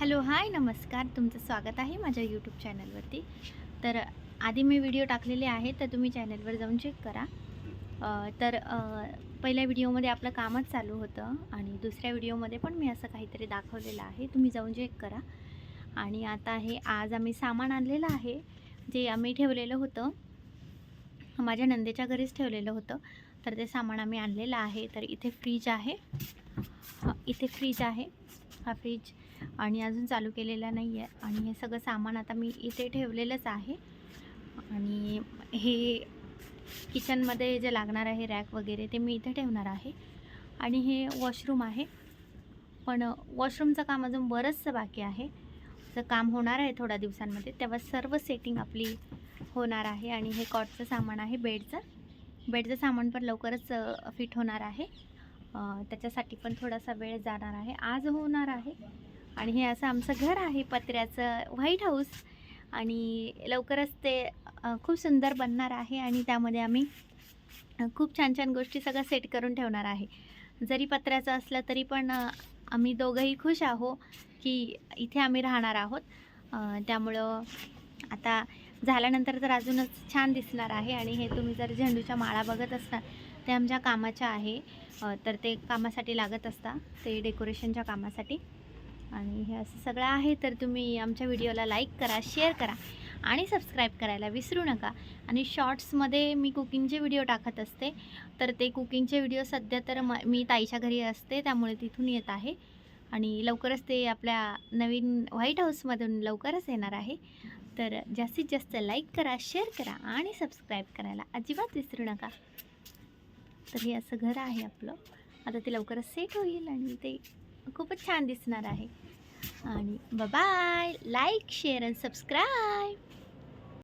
Hello hi नमस्कार. तुमचं स्वागत आहे माझ्या यूट्यूब चॅनलवरती. तर आधी मी व्हिडिओ टाकलेले आहेत तर तुम्ही चॅनलवर जाऊन चेक करा. तर पहिल्या व्हिडिओमध्ये आपलं कामच चालू होतं आणि दुसऱ्या व्हिडिओमध्ये पण मी असं काहीतरी दाखवलेलं आहे. तुम्ही जाऊन चेक करा. आणि आता हे आज आम्ही सामान आणलेलं आहे जे आम्ही ठेवलेलं होतं. माझ्या नंदेच्या घरीच ठेवलेलं होतं. तर ते सामान आम्ही आणलेलं आहे. तर इथे फ्रीज आहे. इथे फ्रीज आहे. हा फ्रीज आणि अजून चालू केलेला नाही आहे. आणि हे सगळं सामान आता मी इथे ठेवलेलंच आहे. आणि हे किचनमध्ये जे लागणार आहे रॅक वगैरे ते मी इथे ठेवणार आहे. आणि हे वॉशरूम आहे. पण वॉशरूमचं काम अजून बरंचसं बाकी आहे. जर काम होणार आहे थोड्या दिवसांमध्ये तेव्हा सर्व सेटिंग आपली होणार आहे. आणि हे कॉटचं सामान आहे बेडचं. बेडचं सामान पण लवकरच फिट होणार आहे. त्याच्यासाठी पण थोडासा वेळ जाणार आहे. आज होणार आहे. आणि हे असं आमचं घर आहे पत्र्याचं व्हाईट हाऊस आणि लवकरच ते खूप सुंदर बनणार आहे आणि त्यामध्ये आम्ही खूप छान छान गोष्टी सगळं सेट करून ठेवणार आहे. जरी पत्र्याचं असलं तरी पण आम्ही दोघंही खुश आहो की इथे आम्ही राहणार आहोत. त्यामुळं आता झाल्यानंतर तर अजूनच छान दिसणार आहे आणि हे तुम्ही जर झेंडूच्या माळा बघत असता ते आमच्या कामाच्या आहे. तर ते कामासाठी लागत असतात ते डेकोरेशनच्या कामासाठी. आणि हे असं सगळं आहे तर तुम्ही आमच्या व्हिडिओला लाईक करा शेअर करा आणि सबस्क्राईब करायला विसरू नका. आणि शॉर्ट्समध्ये मी कुकिंगचे व्हिडिओ टाकत असते तर ते कुकिंगचे व्हिडिओ सध्या तर म मी ताईच्या घरी असते त्यामुळे तिथून येत आहे. आणि लवकरच ते आपल्या नवीन व्हाईट हाऊसमधून लवकरच येणार आहे. तर जास्तीत जास्त लाईक करा शेअर करा आणि सबस्क्राईब करायला अजिबात विसरू नका. तर हे असं घर आहे आपलं. आता ते लवकरच सेट होईल आणि ते खूपच छान दिसणार आहे. आणि bye like share and subscribe